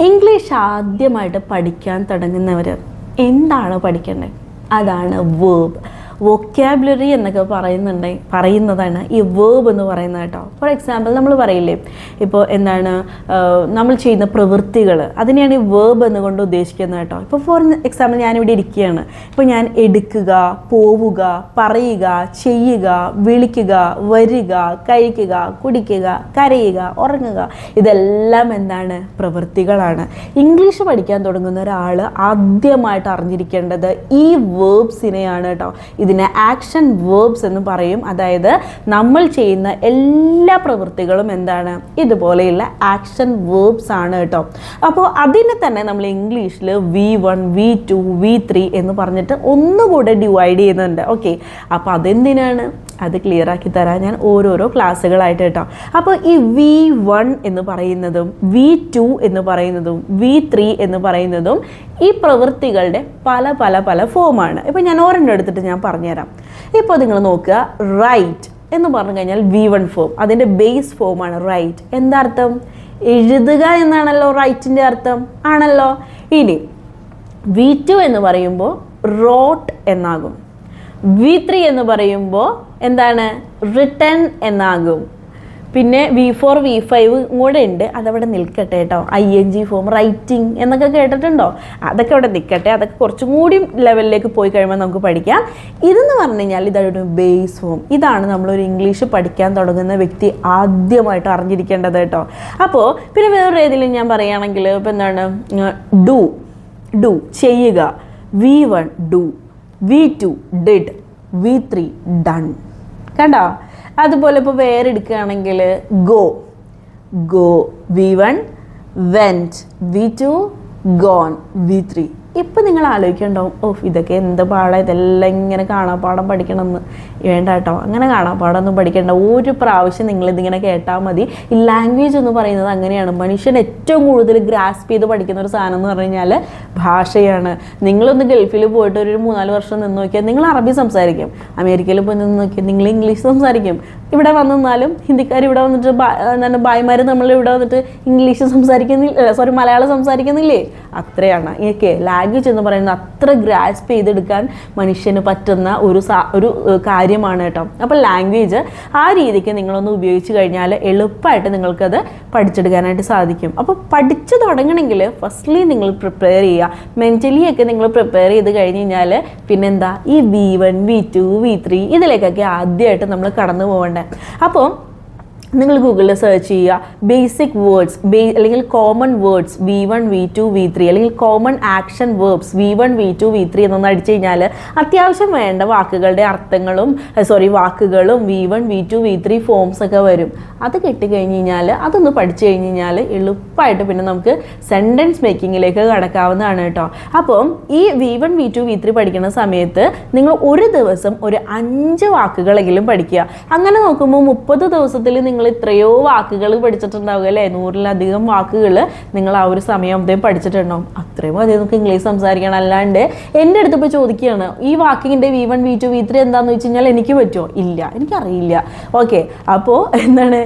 English ആദ്യമായിട്ട് പഠിക്കാൻ തുടങ്ങുന്നവർ എന്താണ് പഠിക്കേണ്ടത് അതാണ് വേർബ് വൊക്കാബുലറി എന്നൊക്കെ പറയുന്നുണ്ട് പറയുന്നതാണ് ഈ വേർബ് എന്ന് പറയുന്നത് കേട്ടോ. ഫോർ എക്സാമ്പിൾ നമ്മൾ പറയില്ലേ ഇപ്പോൾ എന്താണ് നമ്മൾ ചെയ്യുന്ന പ്രവൃത്തികൾ അതിനെയാണ് ഈ വേർബ് എന്നുകൊണ്ട് ഉദ്ദേശിക്കുന്നത് കേട്ടോ. ഇപ്പോൾ ഫോർ എക്സാമ്പിൾ ഞാനിവിടെ ഇരിക്കുകയാണ്. ഇപ്പോൾ ഞാൻ എടുക്കുക പോവുക പറയുക ചെയ്യുക വിളിക്കുക വരിക കഴിക്കുക കുടിക്കുക കരയുക ഉറങ്ങുക ഇതെല്ലാം എന്താണ് പ്രവൃത്തികളാണ്. ഇംഗ്ലീഷ് പഠിക്കാൻ തുടങ്ങുന്ന ഒരാൾ ആദ്യമായിട്ട് അറിഞ്ഞിരിക്കേണ്ടത് ഈ വേർബ്സിനെയാണ് കേട്ടോ. ഇതിനെ ആക്ഷൻ വേർബ്സ് എന്ന് പറയും. അതായത് നമ്മൾ ചെയ്യുന്ന എല്ലാ പ്രവൃത്തികളും എന്താണ്? ഇതുപോലെയുള്ള ആക്ഷൻ വേർബ്സ് ആണ് കേട്ടോ. അപ്പോൾ അതിനെ തന്നെ നമ്മൾ ഇംഗ്ലീഷിൽ V one V two V three എന്ന് പറഞ്ഞിട്ട് ഒന്നുകൂടെ ഡിവൈഡ് ചെയ്യുന്നുണ്ട്. ഓക്കെ അപ്പോൾ അതെന്തിനാണ്? അത് ക്ലിയർ ആക്കി തരാൻ ഞാൻ ഓരോരോ ക്ലാസ്സുകളായിട്ട് കേട്ടോ. അപ്പോൾ ഈ വി വൺ എന്ന് പറയുന്നതും വി ടു എന്ന് പറയുന്നതും വി ത്രീ എന്ന് പറയുന്നതും ഈ പ്രവൃത്തികളുടെ പല പല പല ഫോമാണ് ഇപ്പോൾ ഞാൻ ഒരെണ്ണം എടുത്തിട്ട് ഞാൻ പറഞ്ഞുതരാം. ഇപ്പോൾ നിങ്ങൾ നോക്കുക റൈറ്റ് എന്ന് പറഞ്ഞു കഴിഞ്ഞാൽ വി വൺ ഫോം അതിന്റെ ബേസ് ഫോമാണ് റൈറ്റ് എന്താ അർത്ഥം എഴുതുക എന്നാണല്ലോ റൈറ്റിന്റെ അർത്ഥം. ആണല്ലോ. ഇനി വി ടു എന്ന് പറയുമ്പോൾ റോട്ട് എന്നാകും. വി ത്രീ എന്ന് പറയുമ്പോൾ എന്താണ്? റിട്ടേൺ എന്നാകും. പിന്നെ വി ഫോർ വി ഫൈവ് കൂടെ ഉണ്ട്. അതവിടെ നിൽക്കട്ടെ കേട്ടോ I N G form writing എന്നൊക്കെ കേട്ടിട്ടുണ്ടോ? അതൊക്കെ അവിടെ നിൽക്കട്ടെ. അതൊക്കെ കുറച്ചും കൂടി ലെവലിലേക്ക് പോയി കഴിയുമ്പോൾ നമുക്ക് പഠിക്കാം. ഇതെന്ന് പറഞ്ഞു കഴിഞ്ഞാൽ ഇതൊരു ബേസ് ഫോം ഇതാണ് നമ്മളൊരു ഇംഗ്ലീഷ് പഠിക്കാൻ തുടങ്ങുന്ന വ്യക്തി ആദ്യമായിട്ട് അറിഞ്ഞിരിക്കേണ്ടത് കേട്ടോ അപ്പോൾ പിന്നെ വേറൊരു രീതിയിൽ ഞാൻ പറയുകയാണെങ്കിൽ ഇപ്പോൾ എന്താണ്? ഡു ഡു ചെയ്യുക. V one do V two did V three done കണ്ടോ? അതുപോലെ ഇപ്പോൾ വേറെ എടുക്കുകയാണെങ്കിൽ go. Go. V one went V two gone. V three. ഇപ്പം നിങ്ങൾ ആലോചിക്കണ്ടാവും ഓ ഇതൊക്കെ എന്ത് പാടാ ഇതെല്ലാം ഇങ്ങനെ കാണാപ്പാടം പഠിക്കണമെന്ന്. വേണ്ട കേട്ടോ അങ്ങനെ കാണാപ്പാടം ഒന്നും പഠിക്കേണ്ട. ഒരു പ്രാവശ്യം നിങ്ങളിതിങ്ങനെ കേട്ടാൽ മതി. ഈ ലാംഗ്വേജ് എന്ന് പറയുന്നത് അങ്ങനെയാണ്. മനുഷ്യൻ ഏറ്റവും കൂടുതൽ ഗ്രാസ്പ് ചെയ്ത് പഠിക്കുന്ന ഒരു സാധനം എന്ന് പറഞ്ഞു കഴിഞ്ഞാൽ ഭാഷയാണ്. നിങ്ങളൊന്ന് ഗൾഫിൽ പോയിട്ട് ഒരു മൂന്നാൽ വർഷം നിന്ന് നോക്കിയാൽ നിങ്ങൾ അറബി സംസാരിക്കും. അമേരിക്കയിൽ പോയി നിന്ന് നോക്കിയാൽ നിങ്ങൾ ഇംഗ്ലീഷ് സംസാരിക്കും. ഇവിടെ വന്നാലും ഹിന്ദിക്കാർ ഇവിടെ വന്നിട്ട് എന്താണ് ഭായിമാർ നമ്മൾ ഇവിടെ വന്നിട്ട് ഇംഗ്ലീഷ് സംസാരിക്കുന്നില്ല സോറി മലയാളം സംസാരിക്കുന്നില്ലേ? അത്രയാണ്. ഇതൊക്കെ ലാംഗ്വേജ് എന്ന് പറയുന്നത് അത്ര ഗ്രാസ്പ് ചെയ്തെടുക്കാൻ മനുഷ്യന് പറ്റുന്ന ഒരു ഒരു കാര്യമാണ് കേട്ടോ. അപ്പോൾ ലാംഗ്വേജ് ആ രീതിക്ക് നിങ്ങളൊന്ന് ഉപയോഗിച്ച് കഴിഞ്ഞാൽ എളുപ്പമായിട്ട് നിങ്ങൾക്കത് പഠിച്ചെടുക്കാനായിട്ട് സാധിക്കും. അപ്പോൾ പഠിച്ചു തുടങ്ങണമെങ്കിൽ ഫസ്റ്റ്ലി നിങ്ങൾ പ്രിപ്പയർ ചെയ്യുക. മെന്റലി ഒക്കെ നിങ്ങൾ പ്രിപ്പയർ ചെയ്ത് കഴിഞ്ഞ് കഴിഞ്ഞാൽ പിന്നെന്താ? ഈ V one V two V three ഇതിലേക്കൊക്കെ ആദ്യമായിട്ട് നമ്മൾ കടന്നു പോകേണ്ടത് അപ്പോൾ നിങ്ങൾ ഗൂഗിളിൽ സെർച്ച് ചെയ്യുക ബേസിക് വേർഡ്സ് ബേ അല്ലെങ്കിൽ common words V one V two V three അല്ലെങ്കിൽ common action verbs V one V two V three എന്നൊന്ന് അടിച്ചു കഴിഞ്ഞാൽ അത്യാവശ്യം വേണ്ട വാക്കുകളുടെ അർത്ഥങ്ങളും സോറി വാക്കുകളും V one V two V three forms ഒക്കെ വരും. അത് കിട്ടിക്കഴിഞ്ഞ് കഴിഞ്ഞാൽ അതൊന്ന് പഠിച്ചു കഴിഞ്ഞ് കഴിഞ്ഞാൽ എളുപ്പമായിട്ട് പിന്നെ നമുക്ക് സെന്റൻസ് മേക്കിങ്ങിലേക്ക് കടക്കാവുന്നതാണ് കേട്ടോ. അപ്പം ഈ V one V two V three പഠിക്കുന്ന സമയത്ത് നിങ്ങൾ ഒരു ദിവസം ഒരു അഞ്ച് വാക്കുകളെങ്കിലും പഠിക്കുക. അങ്ങനെ നോക്കുമ്പോൾ മുപ്പത് ദിവസത്തിൽ നിങ്ങൾ എത്രയോ വാക്കുകൾ പഠിച്ചിട്ടുണ്ടാവുക അല്ലേ? നൂറിലധികം വാക്കുകൾ നിങ്ങൾ ആ ഒരു സമയമാകുമ്പോഴത്തേക്കും പഠിച്ചിട്ടുണ്ടാവും. അത്രയും അധികം നമുക്ക് ഇംഗ്ലീഷ് സംസാരിക്കണം അല്ലാണ്ട് എന്റെ അടുത്ത് ഇപ്പോൾ ചോദിക്കുകയാണ് ഈ വാക്കിന്റെ V one V two V three എന്താണെന്ന് വെച്ച് കഴിഞ്ഞാൽ എനിക്ക് പറ്റുമോ? ഇല്ല എനിക്കറിയില്ല. ഓക്കെ അപ്പോൾ എന്താണ്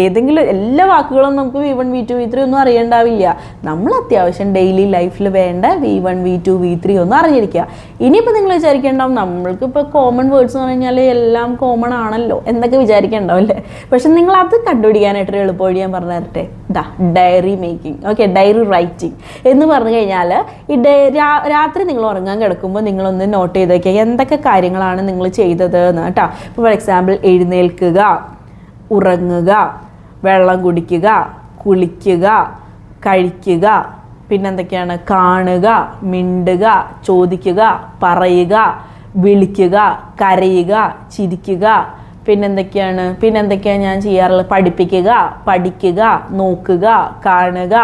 ഏതെങ്കിലും എല്ലാ വാക്കുകളും നമുക്ക് V one V two V three ഒന്നും അറിയണ്ടാവില്ല. നമ്മൾ അത്യാവശ്യം ഡെയിലി ലൈഫിൽ വേണ്ട V one V two V three ഒന്നും അറിഞ്ഞിരിക്കുക. ഇനിയിപ്പോൾ നിങ്ങൾ വിചാരിക്കേണ്ടാവും നമ്മൾക്ക് ഇപ്പോൾ കോമൺ വേർഡ്സ് എന്ന് പറഞ്ഞാൽ എല്ലാം കോമൺ ആണല്ലോ എന്നൊക്കെ വിചാരിക്കേണ്ടാവും അല്ലേ? പക്ഷെ നിങ്ങൾ അത് കണ്ടുപിടിക്കാനായിട്ടൊരു എളുപ്പമൊഴി ഞാൻ പറഞ്ഞു തരട്ടെ. ദാ diary making okay diary writing എന്ന് പറഞ്ഞു കഴിഞ്ഞാൽ ഈ രാത്രി നിങ്ങൾ ഉറങ്ങാൻ കിടക്കുമ്പോൾ നിങ്ങളൊന്ന് നോട്ട് ചെയ്തേക്കുക എന്തൊക്കെ കാര്യങ്ങളാണ് നിങ്ങൾ ചെയ്തത് എന്ന് കേട്ടോ. ഇപ്പോൾ ഫോർ എക്സാമ്പിൾ എഴുന്നേൽക്കുക ഉറങ്ങുക വെള്ളം കുടിക്കുക കുളിക്കുക കഴിക്കുക പിന്നെന്തൊക്കെയാണ്? കാണുക മിണ്ടുക ചോദിക്കുക പറയുക വിളിക്കുക കരയുക ചിരിക്കുക പിന്നെന്തൊക്കെയാണ്? പിന്നെന്തൊക്കെയാണ് ഞാൻ ചെയ്യാറുള്ളത്? പഠിപ്പിക്കുക പഠിക്കുക നോക്കുക കാണുക.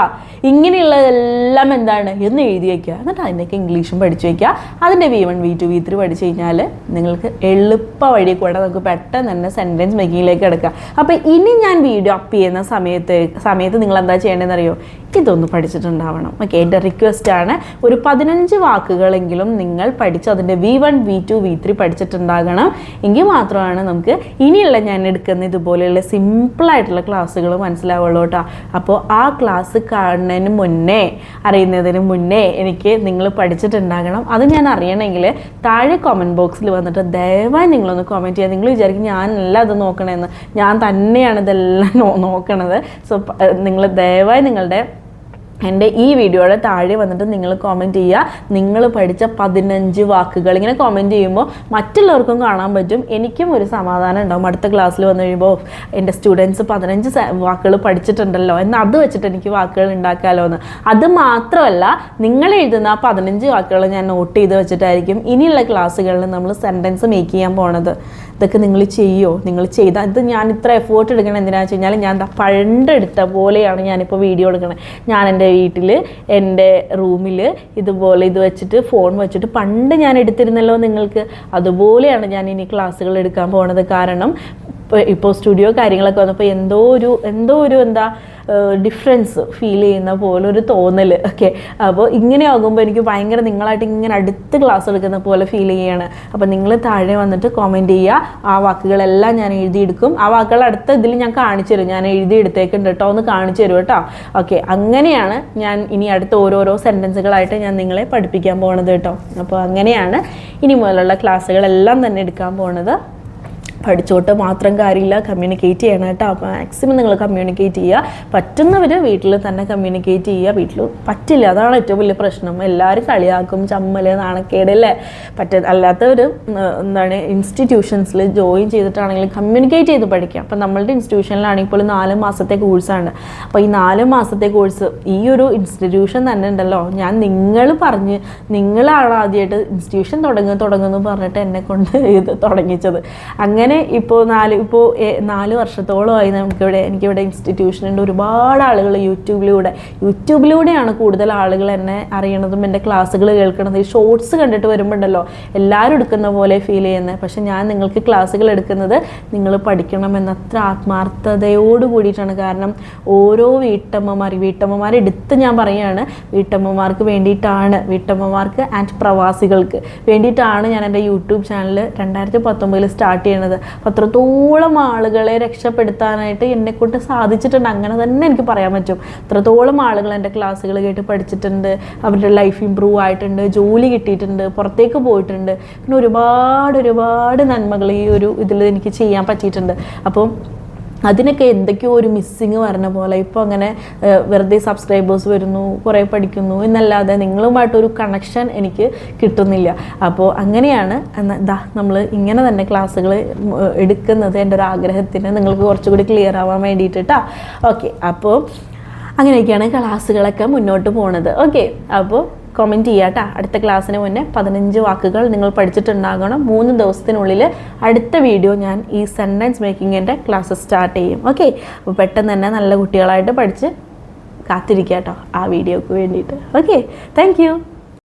ഇങ്ങനെയുള്ളതെല്ലാം എന്താണ്? എന്ന് എഴുതി വയ്ക്കുക എന്നിട്ട് അതിന്റെയൊക്കെ ഇംഗ്ലീഷും പഠിച്ചു വയ്ക്കുക അതിന്റെ V one V two V three പഠിച്ചു കഴിഞ്ഞാൽ നിങ്ങൾക്ക് എളുപ്പ വഴി കൂടെ നമുക്ക് പെട്ടെന്ന് തന്നെ സെന്റൻസ് മേക്കിങ്ങിലേക്ക് കിടക്കുക അപ്പോൾ ഇനി ഞാൻ വീഡിയോ അപ്പ് ചെയ്യുന്ന സമയത്ത് സമയത്ത് നിങ്ങൾ എന്താ ചെയ്യേണ്ടതെന്ന് അറിയോ ഇതൊന്ന് പഠിച്ചിട്ടുണ്ടാവണം. ഓക്കെ എന്റെ റിക്വസ്റ്റ് ആണ് ഒരു പതിനഞ്ച് വാക്കുകളെങ്കിലും നിങ്ങൾ പഠിച്ച് അതിന്റെ V one V two V three പഠിച്ചിട്ടുണ്ടാകണം. എങ്കിൽ മാത്രമാണ് നമുക്ക് ഇനിയുള്ള ഞാൻ എടുക്കുന്ന ഇതുപോലെയുള്ള സിമ്പിളായിട്ടുള്ള ക്ലാസ്സുകൾ മനസ്സിലാവുള്ളൂ കേട്ടോ. അപ്പോൾ ആ ക്ലാസ് കാണുന്നതിന് മുന്നേ അറിയുന്നതിന് മുന്നേ എനിക്ക് നിങ്ങൾ പഠിച്ചിട്ടുണ്ടാകണം. അത് ഞാൻ അറിയണമെങ്കിൽ താഴെ കമന്റ് ബോക്സിൽ വന്നിട്ട് ദയവായി നിങ്ങളൊന്ന് കമന്റ് ചെയ്യുക. നിങ്ങൾ വിചാരിക്കും ഞാനല്ല അത് നോക്കണമെന്ന് ഞാൻ തന്നെയാണ് ഇതെല്ലാം നോക്കണത്. സോ നിങ്ങൾ ദയവായി നിങ്ങളുടെ എന്റെ ഈ വീഡിയോയുടെ താഴെ വന്നിട്ട് നിങ്ങൾ കോമെന്റ് ചെയ്യുക. നിങ്ങൾ പഠിച്ച പതിനഞ്ച് വാക്കുകൾ ഇങ്ങനെ കോമെന്റ് ചെയ്യുമ്പോൾ മറ്റുള്ളവർക്കും കാണാൻ പറ്റും. എനിക്കും ഒരു സമാധാനം ഉണ്ടാവും. അടുത്ത ക്ലാസ്സിൽ വന്നു കഴിയുമ്പോൾ എന്റെ സ്റ്റുഡൻസ് പതിനഞ്ച് വാക്കുകൾ പഠിച്ചിട്ടുണ്ടല്ലോ. എന്ന് അത് വെച്ചിട്ട് എനിക്ക് വാക്കുകൾ ഉണ്ടാക്കാമല്ലോ എന്ന് അത് മാത്രമല്ല നിങ്ങൾ എഴുതുന്ന ആ പതിനഞ്ച് വാക്കുകൾ ഞാൻ നോട്ട് ചെയ്ത് വെച്ചിട്ടായിരിക്കും ഇനിയുള്ള ക്ലാസ്സുകളിൽ നമ്മൾ സെന്റൻസ് മേക്ക് ചെയ്യാൻ പോണത്. ഇതൊക്കെ നിങ്ങൾ ചെയ്യുമോ നിങ്ങൾ ചെയ്താൽ ഇത് ഞാൻ ഇത്ര എഫേർട്ട് എടുക്കണം എന്തിനാണെന്ന് വെച്ച് കഴിഞ്ഞാൽ ഞാൻ പണ്ടെടുത്ത പോലെയാണ് ഞാനിപ്പോൾ വീഡിയോ എടുക്കണത്. ഞാൻ എന്റെ വീട്ടിൽ എന്റെ റൂമിൽ ഇതുപോലെ ഇത് വെച്ചിട്ട് ഫോൺ വെച്ചിട്ട് പണ്ട് ഞാൻ എടുത്തിരുന്നല്ലോ നിങ്ങൾക്ക്. അതുപോലെയാണ് ഞാൻ ഇനി ക്ലാസ്സുകൾ എടുക്കാൻ പോണത്. കാരണം ഇപ്പോൾ സ്റ്റുഡിയോ കാര്യങ്ങളൊക്കെ വന്നപ്പോൾ എന്തോ ഒരു എന്തോ ഒരു എന്താ ഡിഫറൻസ് ഫീൽ ചെയ്യുന്ന പോലെ ഒരു തോന്നൽ ഓക്കെ. അപ്പോൾ ഇങ്ങനെ ആകുമ്പോൾ എനിക്ക് ഭയങ്കര നിങ്ങളായിട്ട് ഇങ്ങനെ അടുത്ത് ക്ലാസ് എടുക്കുന്ന പോലെ ഫീൽ ചെയ്യാണ്. അപ്പോൾ നിങ്ങൾ താഴെ വന്നിട്ട് കോമെന്റ് ചെയ്യുക ആ വാക്കുകളെല്ലാം ഞാൻ എഴുതിയെടുക്കും. ആ വാക്കുകൾ അടുത്ത ഇതിൽ ഞാൻ കാണിച്ചു തരും. ഞാൻ എഴുതി എടുത്തേക്കുണ്ട് കേട്ടോ ഒന്ന് കാണിച്ചു തരും കേട്ടോ ഓക്കെ. അങ്ങനെയാണ് ഞാൻ ഇനി അടുത്ത ഓരോരോ സെന്റൻസുകളായിട്ട് ഞാൻ നിങ്ങളെ പഠിപ്പിക്കാൻ പോണത് കേട്ടോ അപ്പോൾ അങ്ങനെയാണ് ഇനി മുതലുള്ള ക്ലാസ്സുകളെല്ലാം തന്നെ എടുക്കാൻ പോണത്. പഠിച്ചോട്ട് മാത്രം കാര്യമില്ല കമ്മ്യൂണിക്കേറ്റ് ചെയ്യണം കേട്ടോ. അപ്പോൾ മാക്സിമം നിങ്ങൾ കമ്മ്യൂണിക്കേറ്റ് ചെയ്യുക. പറ്റുന്നവർ വീട്ടിൽ തന്നെ കമ്മ്യൂണിക്കേറ്റ് ചെയ്യുക. വീട്ടിൽ പറ്റില്ല അതാണ് ഏറ്റവും വലിയ പ്രശ്നം. എല്ലാവരും കളിയാക്കും ചമ്മൽ നാണക്കേടല്ലേ പറ്റ അല്ലാത്തവർ എന്താണ് ഇൻസ്റ്റിറ്റ്യൂഷൻസിൽ ജോയിൻ ചെയ്തിട്ടാണെങ്കിൽ കമ്മ്യൂണിക്കേറ്റ് ചെയ്ത് പഠിക്കുക. അപ്പോൾ നമ്മളുടെ ഇൻസ്റ്റിറ്റ്യൂഷനിലാണെങ്കിൽ പോലും നാല് മാസത്തെ കോഴ്സാണ് അപ്പോൾ ഈ നാല് മാസത്തെ കോഴ്സ് ഈ ഒരു ഇൻസ്റ്റിറ്റ്യൂഷൻ തന്നെ ഉണ്ടല്ലോ. ഞാൻ നിങ്ങൾ പറഞ്ഞ് നിങ്ങളാണ് ആദ്യമായിട്ട് ഇൻസ്റ്റിറ്റ്യൂഷൻ തുടങ്ങുക തുടങ്ങുന്നു പറഞ്ഞിട്ട് എന്നെ കൊണ്ട് ഇത് തുടങ്ങിച്ചത്. അങ്ങനെ ഇപ്പോൾ നാല് ഇപ്പോൾ നാല് വർഷത്തോളമായി നമുക്കിവിടെ എനിക്കിവിടെ ഇൻസ്റ്റിറ്റ്യൂഷനുണ്ട് ഒരുപാട് ആളുകൾ യൂട്യൂബിലൂടെ യൂട്യൂബിലൂടെയാണ് കൂടുതൽ ആളുകൾ എന്നെ അറിയണതും എന്റെ ക്ലാസ്സുകൾ കേൾക്കണതും. ഈ ഷോർട്സ് കണ്ടിട്ട് വരുമ്പോണ്ടല്ലോ എല്ലാവരും എടുക്കുന്ന പോലെ ഫീൽ ചെയ്യുന്നത് പക്ഷെ ഞാൻ നിങ്ങൾക്ക് ക്ലാസ്സുകൾ എടുക്കുന്നത് നിങ്ങൾ പഠിക്കണമെന്ന് അത്ര ആത്മാർത്ഥതയോട് കൂടിയിട്ടാണ്. കാരണം ഓരോ വീട്ടമ്മമാർ വീട്ടമ്മമാരെടുത്ത് ഞാൻ പറയുകയാണ് വീട്ടമ്മമാർക്ക് വേണ്ടിയിട്ടാണ് വീട്ടമ്മമാർക്ക് ആൻഡ് പ്രവാസികൾക്ക് വേണ്ടിയിട്ടാണ് ഞാൻ എന്റെ യൂട്യൂബ് ചാനൽ രണ്ടായിരത്തി പത്തൊമ്പതിൽ സ്റ്റാർട്ട് ചെയ്യണത്. അപ്പോൾ അത്രത്തോളം ആളുകളെ രക്ഷപ്പെടുത്താനായിട്ട് എന്നെക്കൊണ്ട് സാധിച്ചിട്ടുണ്ട്. അങ്ങനെ തന്നെ എനിക്ക് പറയാൻ പറ്റും. അത്രത്തോളം ആളുകൾ എന്റെ ക്ലാസ്സുകൾ കേട്ട് പഠിച്ചിട്ടുണ്ട്. അവരുടെ ലൈഫ് ഇമ്പ്രൂവ് ആയിട്ടുണ്ട്. ജോലി കിട്ടിയിട്ടുണ്ട്. പുറത്തേക്ക് പോയിട്ടുണ്ട്. പിന്നെ ഒരുപാട് ഒരുപാട് നന്മകൾ ഈ ഒരു ഇതിൽ എനിക്ക് ചെയ്യാൻ പറ്റിയിട്ടുണ്ട്. അപ്പം അതിനൊക്കെ എന്തൊക്കെയോ ഒരു മിസ്സിങ് വരണ പോലെ. ഇപ്പോൾ അങ്ങനെ വെറുതെ സബ്സ്ക്രൈബേഴ്സ് വരുന്നു കുറേ പഠിക്കുന്നു എന്നല്ലാതെ നിങ്ങളുമായിട്ടൊരു കണക്ഷൻ എനിക്ക് കിട്ടുന്നില്ല. അപ്പോൾ അങ്ങനെയാണ് എന്താ നമ്മൾ ഇങ്ങനെ തന്നെ ക്ലാസ്സുകൾ എടുക്കുന്നത് എന്റെ ഒരു ആഗ്രഹത്തിന്. നിങ്ങൾക്ക് കുറച്ചുകൂടി ക്ലിയർ ആവാൻ വേണ്ടിയിട്ടാ. ഓക്കെ അപ്പോൾ അങ്ങനെയൊക്കെയാണ് ക്ലാസ്സുകളൊക്കെ മുന്നോട്ട് പോണത്. ഓക്കെ അപ്പോൾ കമന്റ് ചെയ്യുക കേട്ടോ അടുത്ത ക്ലാസ്സിന് മുന്നേ പതിനഞ്ച് വാക്കുകൾ നിങ്ങൾ പഠിച്ചിട്ടുണ്ടാകണം. മൂന്ന് ദിവസത്തിനുള്ളിൽ അടുത്ത വീഡിയോ ഞാൻ ഈ സെന്റൻസ് മേക്കിങ്ങിന്റെ ക്ലാസ് സ്റ്റാർട്ട് ചെയ്യും. ഓക്കെ അപ്പോൾ പെട്ടെന്ന് തന്നെ നല്ല കുട്ടികളായിട്ട് പഠിച്ച് കാത്തിരിക്കുക കേട്ടോ ആ വീഡിയോക്ക് വേണ്ടിയിട്ട്. Okay thank